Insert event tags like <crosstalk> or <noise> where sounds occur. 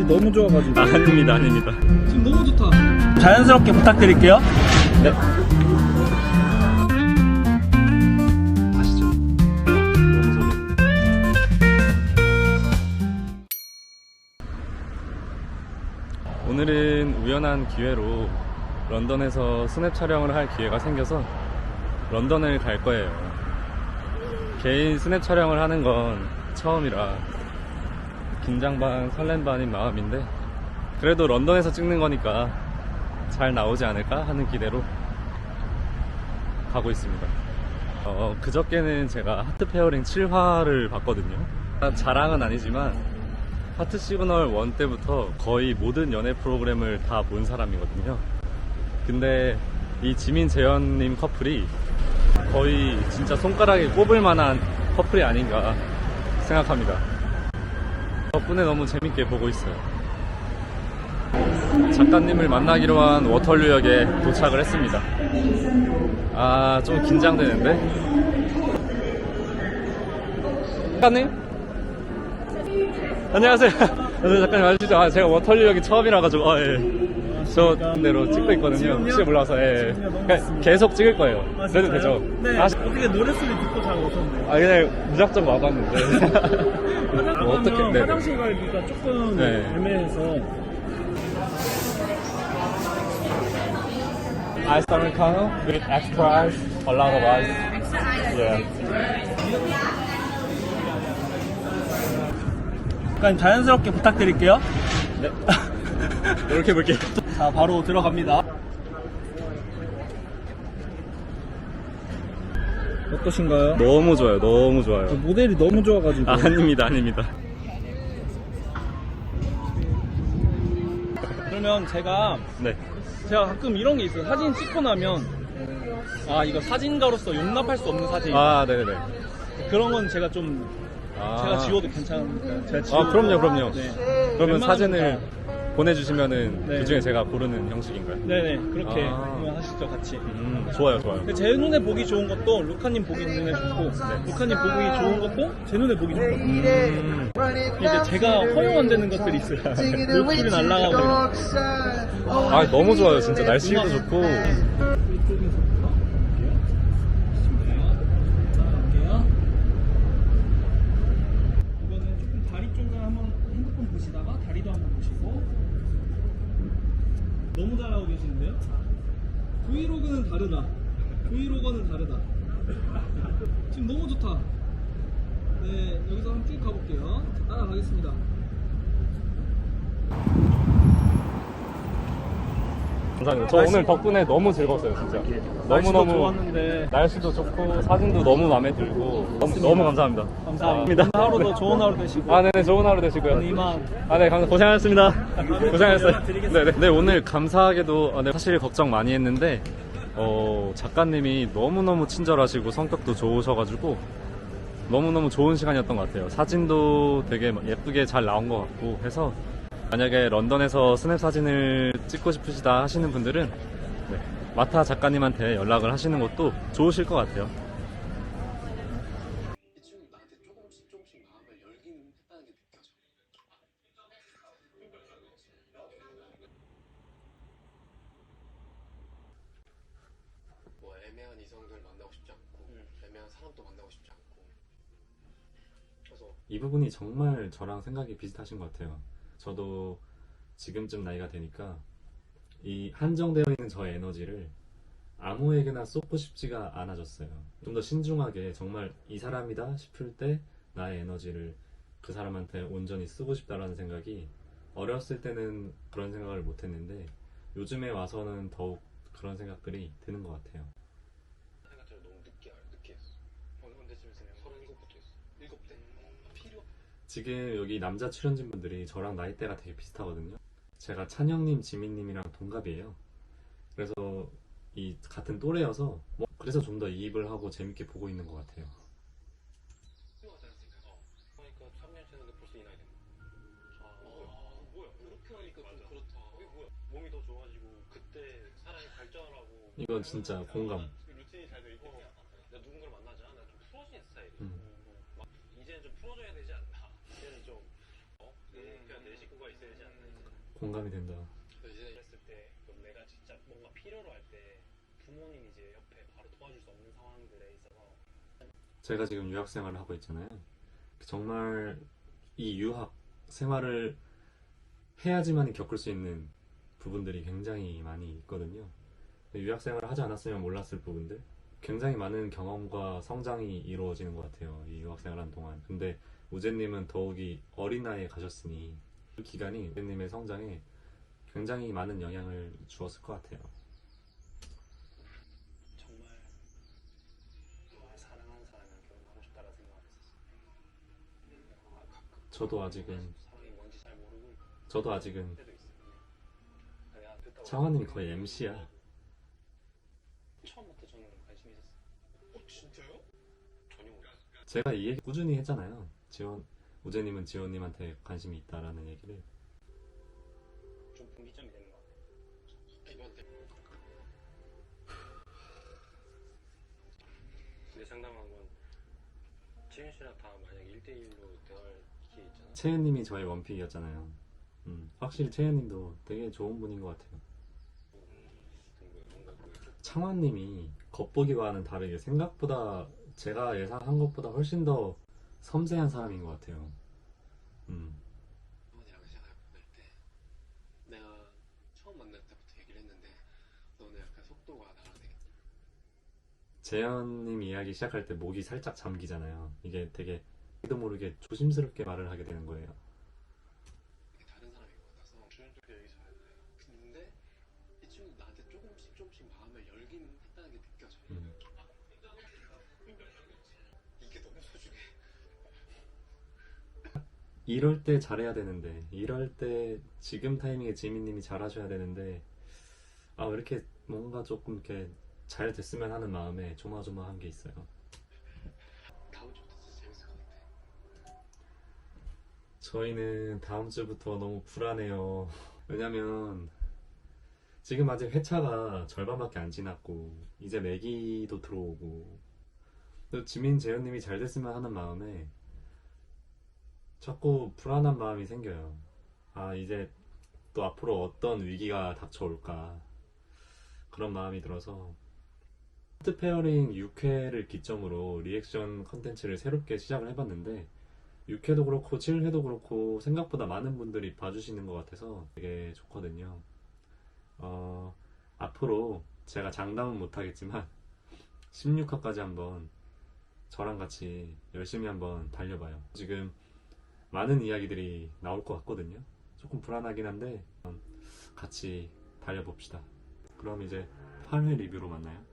모델이 너무 좋아가지고 아, 아닙니다, 아닙니다. 지금 너무 좋다. 자연스럽게 부탁드릴게요. 네. 아시죠? 너무. 오늘은 우연한 기회로 런던에서 스냅 촬영을 할 기회가 생겨서 런던을 갈 거예요. 개인 스냅 촬영을 하는 건 처음이라 긴장 반 설렘 반인 마음인데 그래도 런던에서 찍는 거니까 잘 나오지 않을까 하는 기대로 가고 있습니다. 어, 그저께는 제가 하트 페어링 7화를 봤거든요. 자랑은 아니지만 하트 시그널 1 때부터 거의 모든 연애 프로그램을 다 본 사람이거든요. 근데 이 지민 재현님 커플이 거의 진짜 손가락에 꼽을 만한 커플이 아닌가 생각합니다. 덕분에 너무 재밌게 보고 있어요. 작가님을 만나기로 한 워털류역에 도착을 했습니다. 아, 좀 긴장되는데? 작가님? 안녕하세요. <laughs> 네, 작가님 알려주죠. 아, 제가 워털류역이 처음이라가지고, 아, 예. 저 대로 찍고 있거든요. 혹시 몰라서, 예. 그러니까. 계속 찍을 거예요. 아, 그래도? 되죠? 네. 아, 어떻게 노랫소리 듣고 잘 오셨네요. 아, 그냥 무작정 와봤는데. <laughs> 화장, 뭐 어떻게, 네. 화장실 가기가 조금 네. 애매해서 Ice Americano with extra ice, a lot of ice. Yeah. 약간 자연스럽게 부탁드릴게요. 네. <laughs> 이렇게 볼게요. 자, 바로 들어갑니다. 어떠신가요? 너무 좋아요. 너무 그 좋아요. 모델이 너무 좋아가지고 아, 아닙니다. 아닙니다. 그러면 제가 네. 제가 가끔 이런 게 있어요. 사진 찍고 나면 아 이거 사진가로서 용납할 수 없는 사진 아, 네네네. 그런 건 제가 좀 아. 제가 지워도 괜찮으니까 제가 아, 지워도 그럼요, 그럼요. 네. 그러면 웬만하면 사진을 다- 보내주시면은 네. 그 중에 제가 고르는 형식인가요? 네네 그렇게 아. 하시죠 같이 음, 좋아요, 좋아요. 근데 제 눈에 보기 좋은 것도 루카님 보기 눈에 좋고 루카님 보기 좋은 것도 제 눈에 보기 좋거든요 음, 이제 제가 허용 안 되는 것들이 있어요 욕소리 날라가고 아, 너무 좋아요. 진짜 날씨도 좋고. 이거는 조금 다리 쪽을 한번 핸드폰 보시다가 다리도 한번 보시고. 너무 잘하고 계시는데요? 브이로그는 다르다. 브이로거는 다르다. 지금 너무 좋다. 네 여기서 한번 쭉 가볼게요. 자, 따라가겠습니다 감사합니다. 저 오늘 덕분에 너무 즐거웠어요, 진짜. 날씨도 너무너무. 좋았는데 날씨도 좋고, 사진도 너무 마음에 들고. 너무, 너무 감사합니다. 감사합니다 오늘 하루도 좋은 하루 되시고 아, 네네. 좋은 하루 되시고요. 오늘 이만 아, 네, 감 고생하셨습니다. 고생하셨어요. 드리겠습니다. 네, 네. 네, 오늘 감사하게도 아, 네, 사실 걱정 많이 했는데, 어, 작가님이 너무너무 친절하시고 성격도 좋으셔가지고, 너무너무 좋은 시간이었던 것 같아요. 사진도 되게 예쁘게 잘 나온 것 같고 해서, 만약에 런던에서 스냅 사진을 찍고 싶으시다 하시는 분들은, 네, 마타 작가님한테 연락을 하시는 것도 좋으실 것 같아요. 이 부분이 정말 저랑 생각이 비슷하신 것 같아요. 저도 지금쯤 나이가 되니까 이 한정되어 있는 저의 에너지를 아무에게나 쏟고 싶지가 않아졌어요. 좀 더 신중하게 정말 이 사람이다 싶을 때 나의 에너지를 그 사람한테 온전히 쓰고 싶다라는 생각이 어렸을 때는 그런 생각을 못 했는데 요즘에 와서는 더욱 그런 생각들이 드는 것 같아요. 생각처럼 너무 늦게 알 늦게 했어. 어느 언제쯤 했어요? 37부터 했어. 7대. 필요 지금 여기 남자 출연진분들이 저랑 나이대가 되게 비슷하거든요. 제가 찬영님, 지민님이랑 동갑이에요. 그래서 이 같은 또래여서 뭐 그래서 좀 더 이입을 하고 재밌게 보고 있는 것 같아요. 어. 그러니까 3년 지났는데 벌써 이 나이 됐네. 아, 공감이 된다. 이제 그랬을 때 내가 진짜 뭔가 필요로 할 때 부모님이 이제 옆에 바로 도와줄 수 없는 상황들에 있어서 제가 지금 유학 생활을 하고 있잖아요. 정말 이 유학 생활을 해야지만 겪을 수 있는 부분들이 굉장히 많이 있거든요. 유학 생활을 하지 않았으면 몰랐을 부분들. 굉장히 많은 경험과 성장이 이루어지는 것 같아요. 이 유학 생활하는 동안. 근데 우재님은 더욱이 어린 나이에 가셨으니 그 기간이 우재님의 성장에 굉장히 많은 영향을 주었을 것 같아요. 정말 정말 사랑하는 사람이랑 결혼하고 싶다라는 생각을 했었어. 아, 가끔 저도 아직은 사랑이 뭔지 잘 모르고 저도 아직은 때도 있어요. 듣다 창환님이 거의 MC야. 처음부터 저는 관심이 있었어요. 어 진짜요? 전혀 몰랐어요. 제가 이 얘기 꾸준히 했잖아요. 지원 우재님은 지원님한테 관심이 있다라는 얘기를. 좀 분기점이 되는 것 같아요. 기반대. 근데 상담한 건 지윤 씨랑 다 만약 1대1로 대화할 기회 있잖아. 채연님이 저의 원픽이었잖아요. 음, 확실히 채연님도 되게 좋은 분인 것 같아요. 뭔가 그 창환님이 겉보기와는 다르게 생각보다 제가 예상한 것보다 훨씬 더 섬세한 사람인 것 같아요. 음, 어머니랑 시작할 때 내가 처음 만날 때부터 얘기를 했는데 너는 약간 속도가 나랑 되게 재현님 이야기 시작할 때 목이 살짝 잠기잖아요. 이게 되게 도 모르게 조심스럽게 말을 하게 되는 거예요. 되게 다른 사람인 것 같아서 주연도 얘기 잘해. 근데 이 친구 나한테 조금씩 조금씩 마음을 열긴 했다는 게 느껴져요 음. 이게 너무 소중해 이럴 때 잘해야 되는데 이럴 때 지금 타이밍에 지민님이 잘하셔야 되는데 아왜 이렇게 뭔가 조금 이렇게 잘 됐으면 하는 마음에 조마조마한 게 있어요. 다음 주부터 진짜 재밌을 것 같아 저희는 다음 주부터 너무 불안해요. 왜냐면 지금 아직 회차가 절반밖에 안 지났고 이제 매기도 들어오고 또 지민 재현님이 잘 됐으면 하는 마음에 자꾸 불안한 마음이 생겨요. 아 이제 또 앞으로 어떤 위기가 닥쳐올까 그런 마음이 들어서 하트 페어링 6회를 기점으로 리액션 컨텐츠를 새롭게 시작을 해봤는데 6회도 그렇고 7회도 그렇고 생각보다 많은 분들이 봐주시는 것 같아서 되게 좋거든요. 어, 앞으로 제가 장담은 못하겠지만 <laughs> 16화까지 한번 저랑 같이 열심히 한번 달려봐요. 지금 많은 이야기들이 나올 것 같거든요. 조금 불안하긴 한데 음, 같이 달려봅시다. 그럼 이제 8회 리뷰로 만나요.